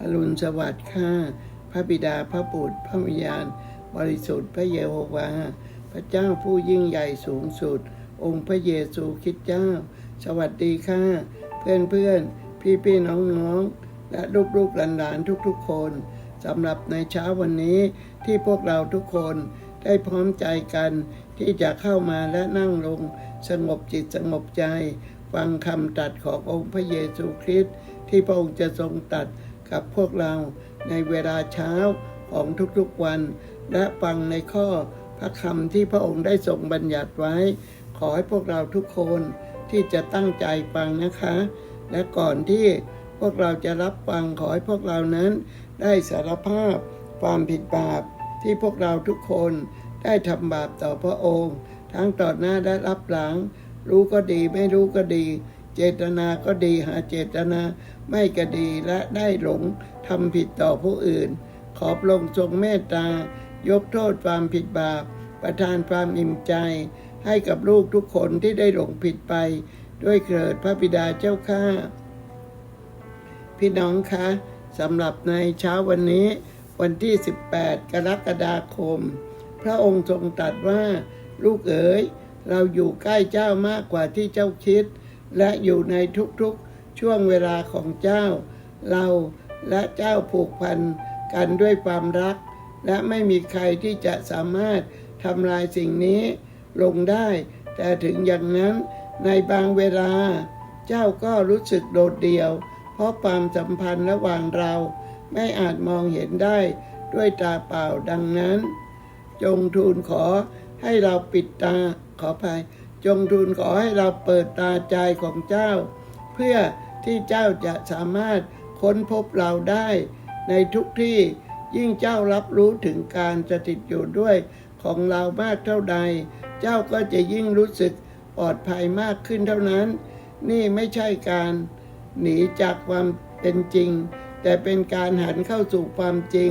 อรุณสวัสดิ์ข้าพระบิดาพระบุตร พระวิญญาณ บริสุทธิ์พระเยโฮวาห์พระเจ้าผู้ยิ่งใหญ่สูงสุด องค์พระเยซูคริดเจ้า สวัสดีค่ะเพื่อนเพื่อนพี่พี่น้องน้องและลูกลูกหลานหลานทุกๆ คนสำหรับในเช้าวันนี้ที่พวกเราทุกคนได้พร้อมใจกันที่จะเข้ามาและนั่งลง สงบจิตสงบใจ ฟังคำตรัสขององค์พระเยซูคริสต์ที่พระองค์จะทรงตรัส กับพวกเราในเวลาเช้าของทุกๆวัน และฟังในข้อพระคำที่พระองค์ได้ทรงบัญญัติไว้ ขอให้พวกเราทุกคนที่จะตั้งใจฟังนะคะ และก่อนที่พวกเราจะรับฟังขอให้พวกเรานั้น ได้สารภาพความผิดบาปที่พวกเราทุกคนได้ทำบาปต่อพระองค์ ทั้งต่อหน้าและรับหลัง รู้ก็ดีไม่รู้ก็ดี เจตนาก็ดีหาเจตนาไม่ก็ดีและได้หลงทำผิดต่อผู้อื่น ขอพระองค์ทรงเมตตา ยกโทษความผิดบาป ประทานความอิ่มใจ ให้กับลูกทุกคนที่ได้หลงผิดไป ด้วยเกิดพระบิดาเจ้าข้าพี่น้องคะสำหรับในเช้าวันนี้วันที่ 18 กรกฎาคม พระองค์ทรงตรัสว่า ลูกเอ๋ย เราอยู่ใกล้เจ้ามากกว่าที่เจ้าคิด และอยู่ในทุกๆช่วงเวลาของเจ้า เราและเจ้าผูกพันกันด้วยความรัก และไม่มีใครที่จะสามารถทำลายสิ่งนี้ลงได้ แต่ถึงอย่างนั้นในบางเวลา เจ้าก็รู้สึกโดดเดี่ยว เพราะความสัมพันธ์ระหว่างเรา ไม่อาจมองเห็นได้ด้วยตาเปล่าดังนั้น จงทูลขอให้เราปิดตาขอภัย จงทูลขอให้เราเปิดตาใจของเจ้า เพื่อที่เจ้าจะสามารถค้นพบเราได้ในทุกที่ยิ่งเจ้ารับรู้ถึงการสถิตอยู่ด้วยของเรามากเท่าใด เจ้าก็จะยิ่งรู้สึกปลอดภัยมากขึ้นเท่านั้น นี่ไม่ใช่การหนีจากความเป็นจริง แต่เป็นการหันเข้าสู่ความจริง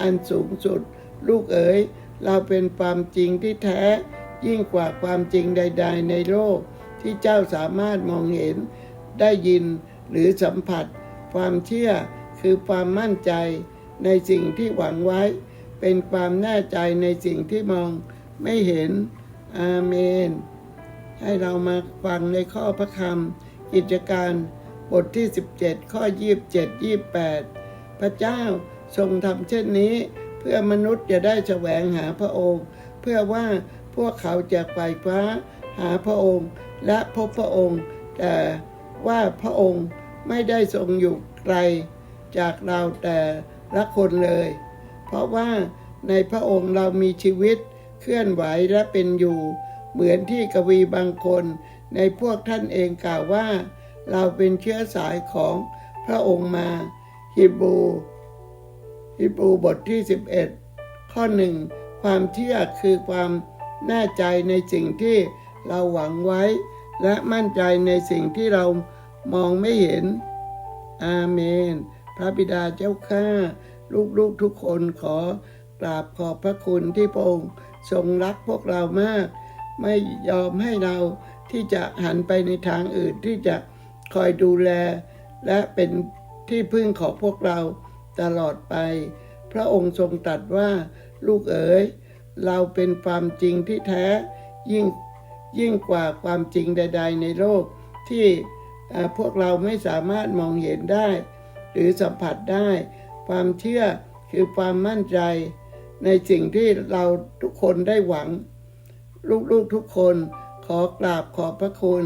อันสูงสุด ลูกเอ๋ย เราเป็นความจริงที่แท้ ยิ่งกว่าความจริงใด ๆ ในโลกที่เจ้าสามารถมองเห็นได้ยินหรือสัมผัส ความเชื่อคือความมั่นใจในสิ่งที่หวังไว้ เป็นความแน่ใจในสิ่งที่มองไม่เห็น อาเมน ให้เรามาฟังในข้อพระคำกิจการบทที่ 17 ข้อ 27 28 พระเจ้าทรงทำเช่นนี้ เพื่อมนุษย์จะได้แสวงหาพระองค์ เพื่อว่า พวกเขาจะไฟฟ้าหาพระองค์ และพบพระองค์ แต่ว่าพระองค์ไม่ได้ทรงอยู่ไกลจากเราแต่ละคนเลย เพราะว่าในพระองค์เรามีชีวิตเคลื่อนไหวและเป็นอยู่ เหมือนที่กวีบางคน ในพวกท่านเองกล่าวว่า เราเป็นเชื้อสายของพระองค์มาฮิบรูฮิบรูบทที่ 11 ข้อหนึ่งความเชื่อคือความ แน่ใจในสิ่งที่เราหวังไว้ และมั่นใจในสิ่งที่เรามองไม่เห็น อาเมน พระบิดาเจ้าข้าลูกๆทุกคนขอกราบขอบพระคุณที่พระองค์ทรงรักพวกเรามาก ไม่ยอมให้เราที่จะหันไปในทางอื่นที่จะคอยดูแล และเป็นที่พึ่งของพวกเราตลอดไป พระองค์ทรงตรัสว่าลูกเอ๋ย เราเป็นความจริงที่แท้ยิ่งยิ่งกว่าความจริงใด ๆ ในโลกที่พวกเราไม่สามารถมองเห็นได้ หรือสัมผัสได้ ความเชื่อคือความมั่นใจ ในสิ่งที่เราทุกคนได้หวัง ลูกๆทุกคนขอกราบขอบพระคุณ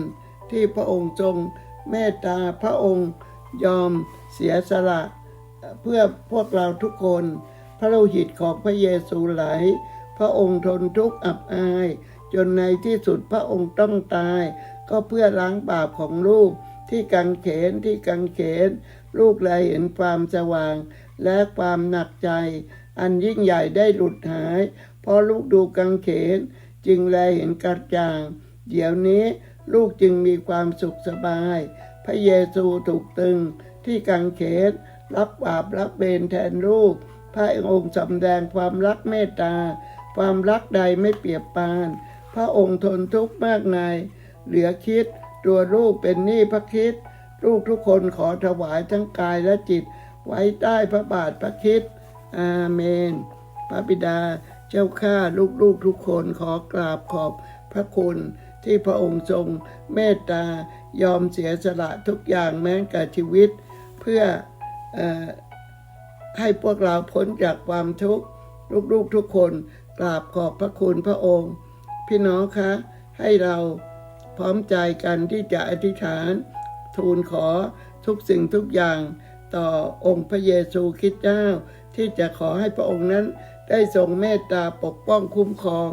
ที่พระองค์ทรงเมตตาพระองค์ยอมเสียสละ เพื่อพวกเราทุกคน พระโลหิตของพระเยซูไหล พระองค์ทนทุกข์อับอาย จนในที่สุดพระองค์ต้องตาย ก็เพื่อล้างบาปของลูกที่กังเขนที่กังเขน ลูกแลยเห็นความสว่าง และความหนักใจ อันยิ่งใหญ่ได้หลุดหาย เพราะลูกดูกังเขน จึงแลเห็นกระจ่าง เดี๋ยวนี้ลูกจึงมีความสุขสบาย พระเยซูถูกตึงที่กังเขน รับบาปรับเบนแทนลูก พระองค์สำแดงความรักเมตตา ความรักใดไม่เปรียบปาน พระองค์ทนทุกข์มากมาย เหลือคิดตัวลูกเป็นหนี้พระคิด ลูกทุกคนขอถวายทั้งกายและจิต ไว้ใต้พระบาทพระคิด อาเมน พระบิดาเจ้าข้าลูกๆทุกคนขอกราบขอบพระคุณที่พระองค์ทรงเมตตายอมเสียสละทุกอย่างแม้แต่ชีวิต เพื่อเออให้พวกเราพ้นจากความทุกข์ลูกๆทุกคน กราบขอบพระคุณพระองค์ พี่น้องคะให้เราพร้อมใจกันที่จะอธิษฐาน ทูลขอทุกสิ่งทุกอย่างต่อองค์พระเยซูคริสต์เจ้า ที่จะขอให้พระองค์นั้นได้ทรงเมตตาปกป้องคุ้มครอง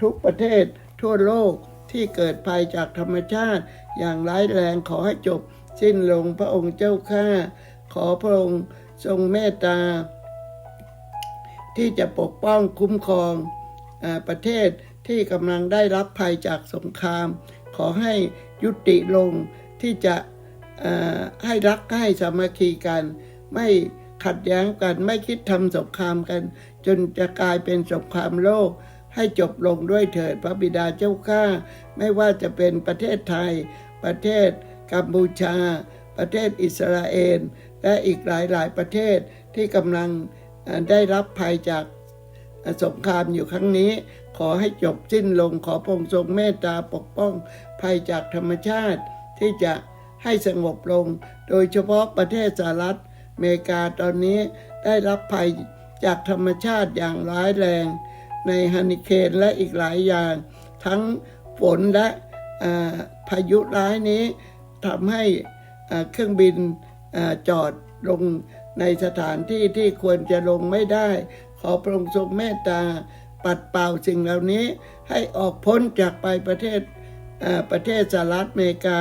ทุกประเทศทั่วโลกที่เกิดภัยจากธรรมชาติ อย่างร้ายแรงขอให้จบ สิ้นลงพระองค์เจ้าข้าขอพระองค์ทรงเมตตา ที่จะปกป้องคุ้มครองอประเทศที่กำลังได้รับภัยจากสงคราม ขอให้ยุติลงที่จะให้รักให้สามัคคีกัน ไม่ขัดแย้งกันไม่คิดทำสงครามกัน จนจะกลายเป็นสงครามโลก ให้จบลงด้วยเถิดพระบิดาเจ้าข้าไม่ว่าจะเป็นประเทศไทย ประเทศกัมพูชา ประเทศอิสราเอล และอีกหลายๆประเทศที่กำลัง ได้รับภัยจากสงครามอยู่ครั้งนี้ ขอให้จบสิ้นลงขอพระองค์ทรงเมตตาปกป้อง ภัยจากธรรมชาติที่จะให้สงบลง โดยเฉพาะประเทศสหรัฐอเมริกาตอนนี้ได้รับภัยจากธรรมชาติอย่างร้ายแรง ในฮันนิเคนและอีกหลายอย่าง ทั้งฝนและพายุร้ายนี้ทำให้เครื่องบินอจอดลง ในสถานที่ที่ควรจะลงไม่ได้ ขอพระองค์ทรงเมตตา ปัดเป่าสิ่งเหล่านี้ให้ออกพ้นจากไปประเทศอ่าประเทศสหรัฐอเมริกา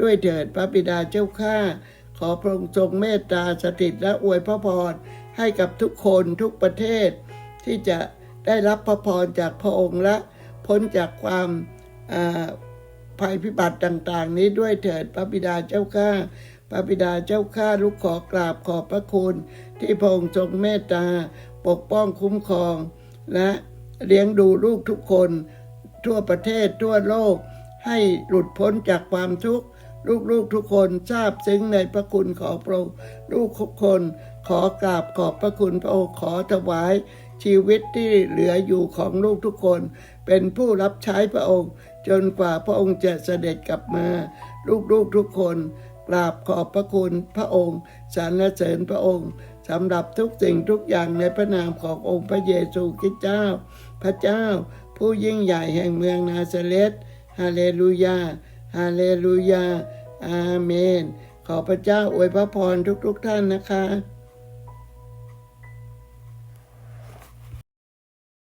ด้วยเถิดพระบิดาเจ้าข้าขอพระองค์ทรงเมตตาสถิตและอวยพระพรให้กับทุกคนทุกประเทศ ที่จะได้รับพระพรจากพระองค์และพ้นจากความอ่าภัยพิบัติต่าง ๆ นี้ด้วยเถิดพระบิดาเจ้าข้า พระบิดาเจ้าข้าลูกขอกราบขอบพระคุณ ที่พระองค์ทรงเมตตา ปกป้องคุ้มครอง และเลี้ยงดูลูกทุกคน ทั่วประเทศทั่วโลก ให้หลุดพ้นจากความทุกข์ลูกๆทุกคนทราบซึ้งในพระคุณของพระองค์ลูกทุกคนขอกราบขอบพระคุณพระองค์ขอถวายชีวิตที่เหลืออยู่ของลูกทุกคน เป็นผู้รับใช้พระองค์ จนกว่าพระองค์จะเสด็จกลับมา ลูกๆทุกคน ราบขอบพระคุณพระองค์สรรเสริญพระองค์สำหรับทุกสิ่งทุกอย่างในพระนามขององค์พระเยซูคริสต์เจ้า พระเจ้า ผู้ยิ่งใหญ่แห่งเมืองนาซาเรตฮาเลลูยาฮาเลลูยาอาเมน ขอพระเจ้าอวยพระพรทุกๆท่านนะคะ